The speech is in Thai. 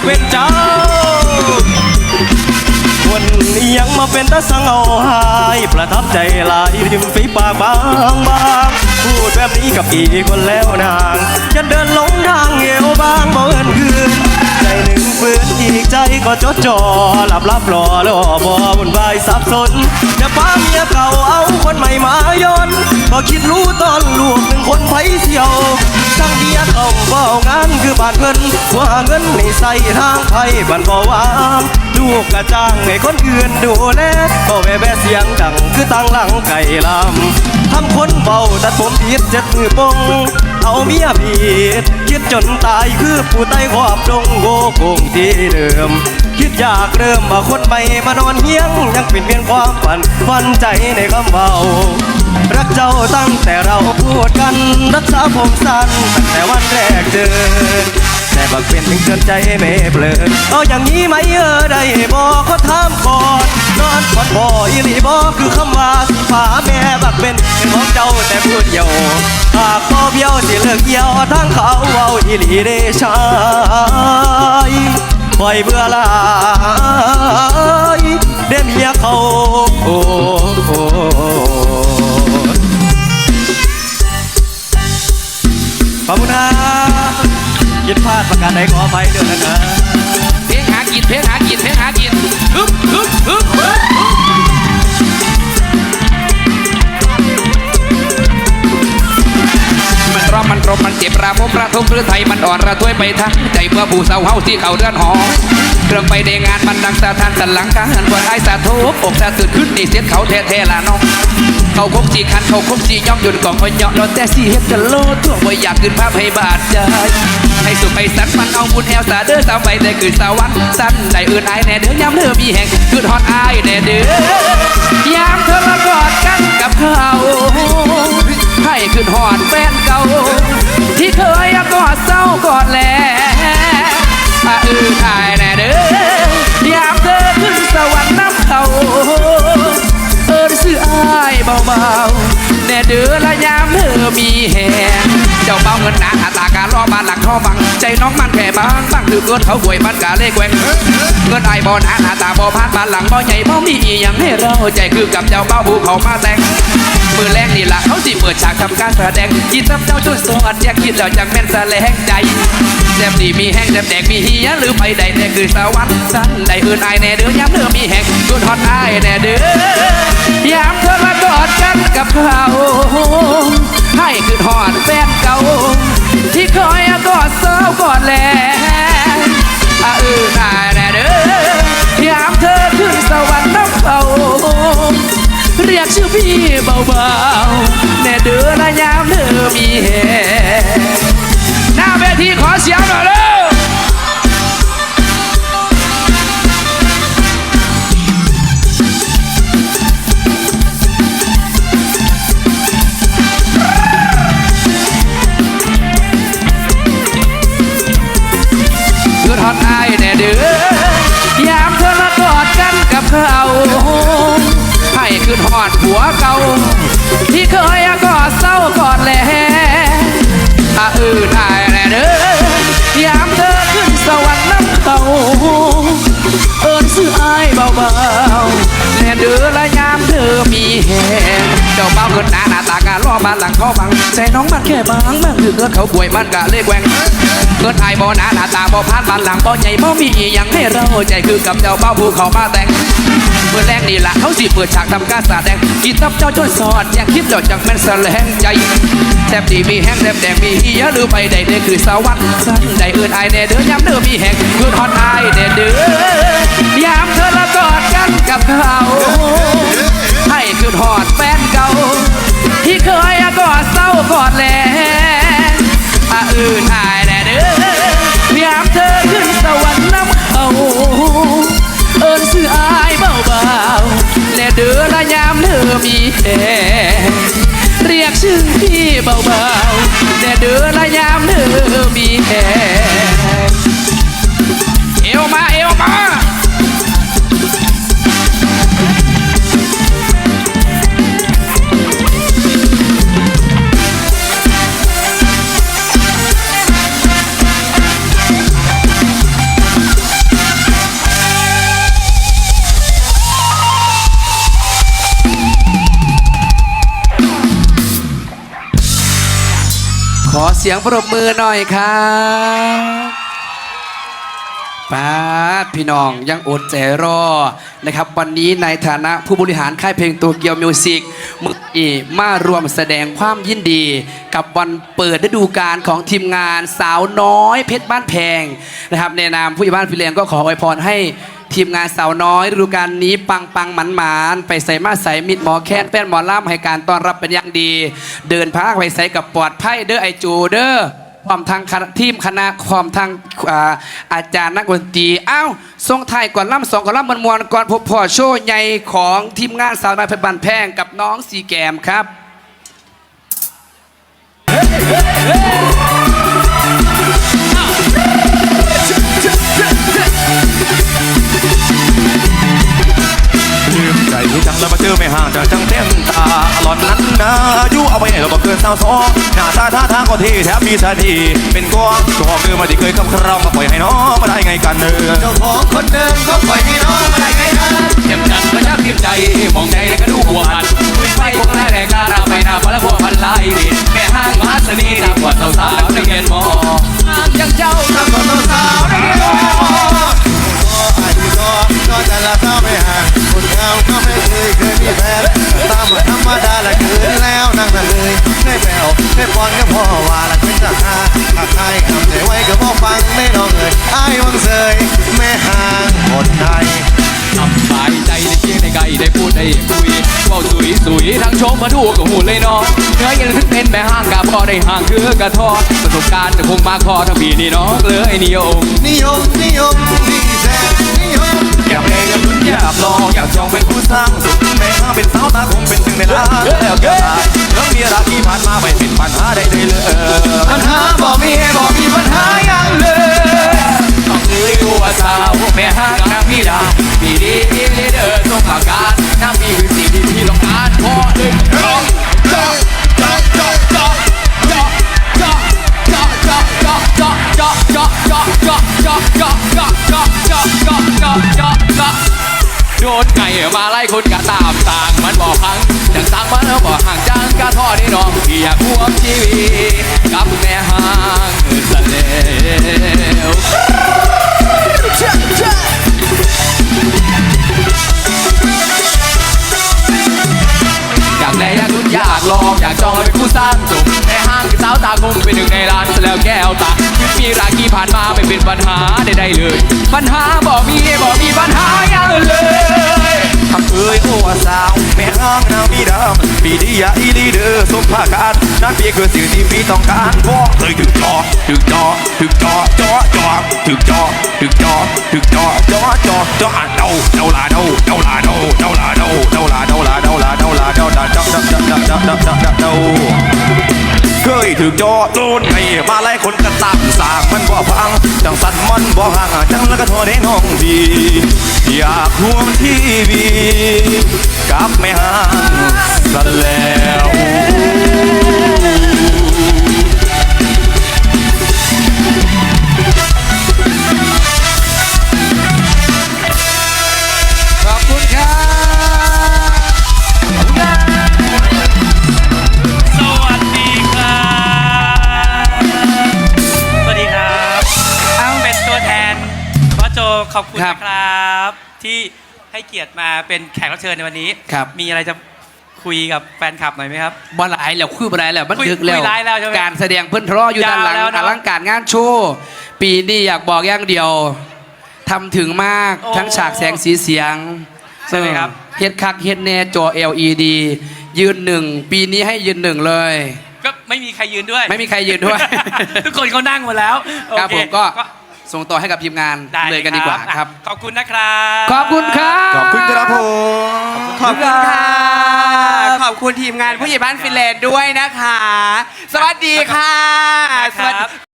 กเป็นเจ้าคนนี้ยังมาเป็นตาสังเอาหาย ประทับใจหลายริมฝีปากบางบางพูดแบบนี้กับอีกคนแล้วนางจะเดินหลงทางเอวบางบ่เอินคืน ใจหนึ่งฝืนอีกใจก็จดจ่อหลับลับรอรอบ่บุญวายสับสนจะป้าเมียเก่าเอาคนใหม่มาย้อนบ่คิดรู้ตอนลูกหนึ่งคนไผเสียว ช่างเดียเก่าเบางานคือบานเงินว่าเงินในใส่ทางไผบันบ่วางลูกกระจ้างให้คนอื่นดูแลก็แว่แวเสียงดังคือตั้งหลังไก่ลำทำคนเบาตัดผมผิดเจ็ดมือปงเอาเมียผิด คิดจนตายคือผู้ใต้ขอบดงโกคงที่เดิม คิดอยากเริ่มมาคนใหม่มานอนเฮียง ยังเป็นเพียงความฝันฝันใจในคำเบารักเจ้าตั้งแต่เราพูดกัน รักษาผมสั้นตั้งแต่วันแรกเจอ แต่บักเป็นถึงเกินใจไม่เปลินเอาอย่างนี้ไหมเออได้บอกเขาถามก่อนนอนกอดบ่อีหลีบอคือคำว่าฝาแม่บักเป็นเป็นของเจ้าแต่พูดเดียวหากบ่เบี้ยวสิเลิกเกี่ยวทั้งเขาเว้าอีหลีได้ชายปล่อยเบื่อลายเดมียเขาโอ้ขอบคุณนะ ยิดพลาดประการใดขออภัยด้วยนะครับเพลงหากินเพลงหากินเพลงหากินฮึบฮึบฮึบ รมันรมมันเจ็บระบมระทมหรือไทยมันอ่อนระทวยไปทั้งใจเมื่อผู้สาวเฮาที่เขาเดือนหอมเครื่องไปในงานมันดังสะทานสันหลังการวันไอ้สาธุบอกสะตื่นขึ้นนี่เสียเขาแท้ๆละน้องเขาคงจีคันเขาคงจีย่องหยุดก่องคนเหยาะรถแต่สีเฮ็ดกันโลทั่วบ่อยากขึ้นภาพให้บาดใจให้สุขไปสันมันเอาบุญแอวสาเด้อสาวไปแต่คือสวรรค์สั้นได้อื่นอายแน่เด้อยามเธอมีแห่งคือฮอดอายแน่เด้อยามเธอมากอดกันกับเขา ให้คือฮอดแฟนเก่า ที่เคยกอดเศร้ากอดแลอาอื่นอายแน่เด้อยามเธอขึ้นสวรรค์น้ำเขาเออซื้ออายเบาๆแน่เด้อละยามเธอมีแหงเจ้าเบาเงินหนาตาการรอบ้านหลังท่อบัง ใจน้องมันแค่บางบางคือเกินเขาหวยมันกะเล่แกว่งเงินไอ้บ่หนาหาตาบ่พานบ้านหลังบ่ใหญ่บ่มีอีหยังให้เราใจคือกับเจ้าเบาภูเขามาแต่งมือแรง นี่ละเขาสิเปิดฉากทำการแสดงกินซับเจ้าช่วยสอดแยากคิดแล้วจังแม่นแสลงใจแซมดีมีแห้งแซมแดงมีเฮียหรือไปใดแน่คือสวรรค์สั้นใดอื่นอายแน่เด้อย้ำเดือมีแห้งกุนฮอดอายแน่เด้อยามเธอมากอดกันกับเขาให้คือฮอดแฟนเก่า รียกชื่อพี่เบาๆแน่เด้อระยามเธอมีแห หัวเก่า ที่เคยกอดเศร้ากอดแหลอาอื่นอายแน่เด้อยามเธอขึ้นสวรรค์น้ำเขาเอินซื้ออายเบาๆแน่เด้อละยามเธอมีแหงเจ้าเบ้าเกินหน้าหน้าตา บ้านหลังเขาบังใจน้องมันแค่บางมันคือเกิดเขาป่วยมันกะเล่แกว่งเกิดอายบ่หน้าหน้าตาบ่พานบ้านหลังบ่ใหญ่บ่มีอีหยังให้เราใจคือกับเจ้าเบ้าภูเขามาแต่งเมื่อแรกนี่ละเขาสิเปิดฉากทำการแดงกีตับเจ้าช่วยสอนอยกคิดเจ้าจังแม่นแสลงใจแทบดีมีแห้งแทบแดงมีเฮียหรือไปใดเด้อคือสวรรค์สั้นใดอื่นอายแน่เด้อยามเด้อมีแห้งคือฮอดอายแน่เด้อยามเธอละกอดกันกับเขาให้คือฮอดแฟนเก่า ที่เคยกอดเศร้ากอดแลอาอื่นอายแน่เด้อยามเธอขึ้นสวรรค์น้ำเขาเอินซื้ออายเบาๆและเดือละยามเธอมีแหงเรียกชื่อพี่เบาๆและเดือละยามเธอมีแเสียงปรบมือหน่อยครับป้าพี่น้องยังอดใจรอนะครับ วันนี้ในฐานะผู้บริหารค่ายเพลงตัวเกียวมิวสิกมึกอีมารวมแสดงความยินดี กับวันเปิดฤดูกาลของทีมงานสาวน้อยเพชรบ้านแพงนะครับในนามผู้ใหญ่บ้านฟิเลนก็ขออวยพรให้ ทีมงานสาวน้อยฤดูกาลนี้ปังปังหมันหมานไปใส่มาใส่มิดหมอแค้นแป้นหมอล่ำให้การต้อนรับเป็นอย่างดี เดินพาไปใส่กับปลอดภัยเด้อไอจูเด้อความทางคณะทีมคณะความทางอาอาจารย์นักดนตรีอ้าวทรงไทยก่อนล่ำสองก่อนล่ำมวลมวลก่อนพบพ่อโชว์ใหญ่ของทีมงานสาวน้อยเพชรบันแพงกับน้องสีแกมครับลื เราบอกเกินสาวสองหน้าตาท่าทางก็เที่แถมมีสถีเป็นกวางตัวหอมือมาที่เคยคำคราวมาปล่อยให้น้องมาได้ไงกันเนอเจ้าของคนเดิมก็ปล่อยให้น้องมาได้ไงกันเจ็บจัดประชับทิมใจมองใจกัน ได้แปวได้ปอนก็พอว่าละเป็นจากหาถ้าใครทำใจไว้ก็พอฟังไม่น้องเอ่ยอ้วังเสยแม่ห่างคนไทยสบายใจได้เพียงได้ไกลได้พูดได้คุยเว่าสุยสุยทั้งชมมาดูกับหูเลยเนาะเนื้อยังขึ้นเป็นแม่ห้างกับพอได้ห่างคือกระทอประสบการณ์จะคงมาคอทั้งพี่นี่น้องเลยนิยมนิยมนิยมดีแท้ อยากลองอยากจองเป็นผู้สร้างสุขแม้ห้าเป็นสาวตาคงเป็นถึงในล้านแล้วก็ตายเรื่องมียรักที่ผ่านมาไม่เป็นปัญหาใดๆเลยปัญหาบอกมีบอกมีปัญหาอย่างเลยต้องเคยรู้ว่าสาวแม่ห้า ไก่มาไล่คนกะตามต่างมันบอกพังจังต่างมันแล้วบอกห่างจังกะทอดให้น้องพี่อยากควบชีวิตกับแม่ห่างสะเลวอยากแลอยากลุ้อยากลองอยากจองเป็นผู้สร้างสุขแม่ห้างคือ สาวตาคงเป็นหนึ่งในร้านแล้วแก้วตามีรากีผ่านมาไม่เป็นปัญหาใดๆเลย ปัญหาบอกมีบอกมีปัญหาอย่างเลย ทำเอ้ยโอ้สาวแม่ห้างนางมีดำปีดียาอีลีเดอร์สมภาการนั่นเพียงคือสิ่งที่พี่ต้องการเพราะเคยถึงจอถึงจอถึงจอจอจอถึงจอถึงจอถึงจอจอจอจออ่านเดาเดาลาเดาเดาลาเดาเดาลาเดาเดาลาเดาลาเดาลาเดาลาเดาลาเดาเดาเดาเดาเดาเดาเดาเดาเดาเคยถึงจอโดนไงมาไล่คนกระตามสากมันบ่พังจังสัน อนบ่ห่างจังแล้วก็โทรให้น้องดีอยากห่วงที่บีกับแม่ห่างสแล้ว ขอบคุณครับนะครับ ที่ให้เกียรติมาเป็นแขกรับเชิญในวันนี้ครับ มีอะไรจะคุยกับแฟนคลับหน่อยไหมครับบอลหลายแล้วคุยบอลหลายแล้วมันคุยดึกแล้วคุยหลายแล้วใช่ไหมการแสดงเพื่อนทะเลาะอยู่ด้านหลังยาวแล้วเนอะอลังการงานโชว์ปีนี้อยากบอกอย่างเดียวทำถึงมากโอ้ทั้งฉากแสงสีเสียงใช่ไหมครับ เออเฮ็ดคักเฮ็ดแน่จอ LED ยืนหนึ่งปีนี้ให้ยืนหนึ่งเลย ก็ไม่มีใครยืนด้วย ไม่มีใครยืนด้วย ทุกคนเขานั่งหมดแล้วครับโอเผมก็ ส่งต่อให้กับทีมงานได้เลยกันดีกว่าครับอะขอบคุณนะครับ ขอบคุณครับขอบคุณครับผม ขอบคุณค่ะ ขอบคุณทีมงานผู้ใหญ่บ้านฟินแลนด์ด้วยนะคะ สวัสดีค่ะครับ